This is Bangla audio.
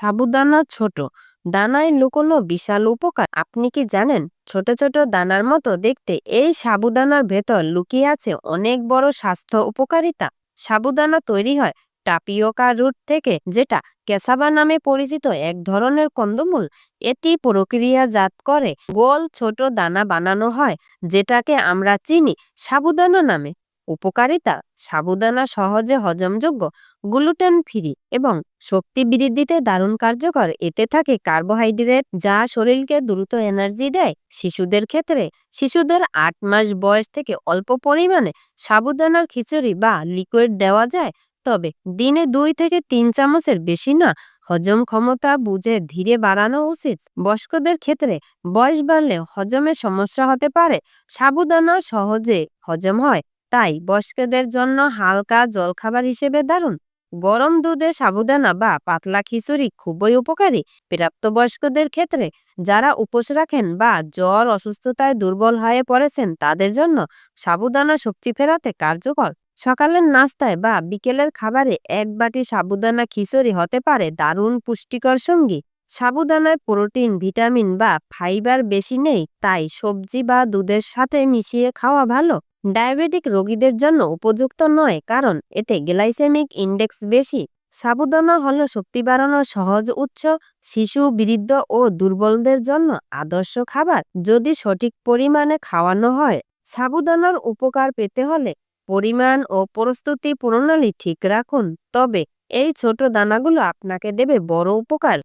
সাবুদানা ছোট। দানায় লুকোনো বিশাল উপকার। আপনি কি জানেন? ছোট ছোট দানার মতো দেখতে এই সাবুদানার ভেতর লুকিয়ে আছে অনেক বড় স্বাস্থ্য উপকারিতা। সাবুদানা তৈরি হয় টাপিওকা রুট থেকে, যেটা ক্যাসাবা নামে পরিচিত এক ধরনের কন্দমূল। এটি প্রক্রিয়াজাত করে গোল ছোট দানা বানানো হয়, যেটাকে আমরা চিনি সাবুদানা নামে। উপকারিতা সাবুদানা সহজে হজমযোগ্য, গ্লুটেন ফ্রি এবং শক্তি বৃদ্ধিতে দারুণ কার্যকর। এতে থাকে কার্বোহাইড্রেট যা শরীরকে দ্রুত এনার্জি দেয়। শিশুদের ক্ষেত্রে শিশুদের আট মাস বয়স থেকে অল্প পরিমাণে সাবুদানার খিচুড়ি বা লিকুইড দেওয়া যায়। তবে দিনে দুই থেকে তিন চামচের বেশি না, হজম ক্ষমতা বুঝে ধীরে বাড়ানো উচিত। বয়স্কদের ক্ষেত্রে বয়স বাড়লে হজমের সমস্যা হতে পারে। সাবুদানা সহজে হজম হয়। তাই বয়স্কদের জন্য হালকা জলখাবার হিসেবে দারুণ। গরম দুধে সাবুদানা বা পাতলা খিচুড়ি খুবই উপকারী প্রাপ্তবয়স্কদের ক্ষেত্রে। যারা উপোস রাখেন বা জ্বর, অসুস্থতায় দুর্বল হয়ে পড়েছেন, তাদের জন্য সাবুদানা শক্তি ফেরাতে কার্যকর। সকালের নাস্তায় বা বিকেলের খাবারে এক বাটি সাবুদানা খিচুড়ি হতে পারে দারুণ পুষ্টিকর সঙ্গী। সাবুদানায় প্রোটিন, ভিটামিন বা ফাইবার বেশি নেই, তাই সবজি বা দুধের সাথে মিশিয়ে খাওয়া ভালো। ডায়াবেটিক রোগীদের জন্য উপযুক্ত নয়, কারণ এতে গ্লাইসেমিক ইন্ডেক্স বেশি। সাবুদানা হল শক্তি বাড়ানোর সহজ উৎস। শিশু, বৃদ্ধ ও দুর্বলদের জন্য আদর্শ খাবার। যদি সঠিক পরিমাণে খাওয়ানো হয় সাবুদানার উপকার পেতে হলে পরিমাণ ও প্রস্তুতি প্রণালী ঠিক রাখুন। তবে এই ছোট দানাগুলো আপনাকে দেবে বড় উপকার।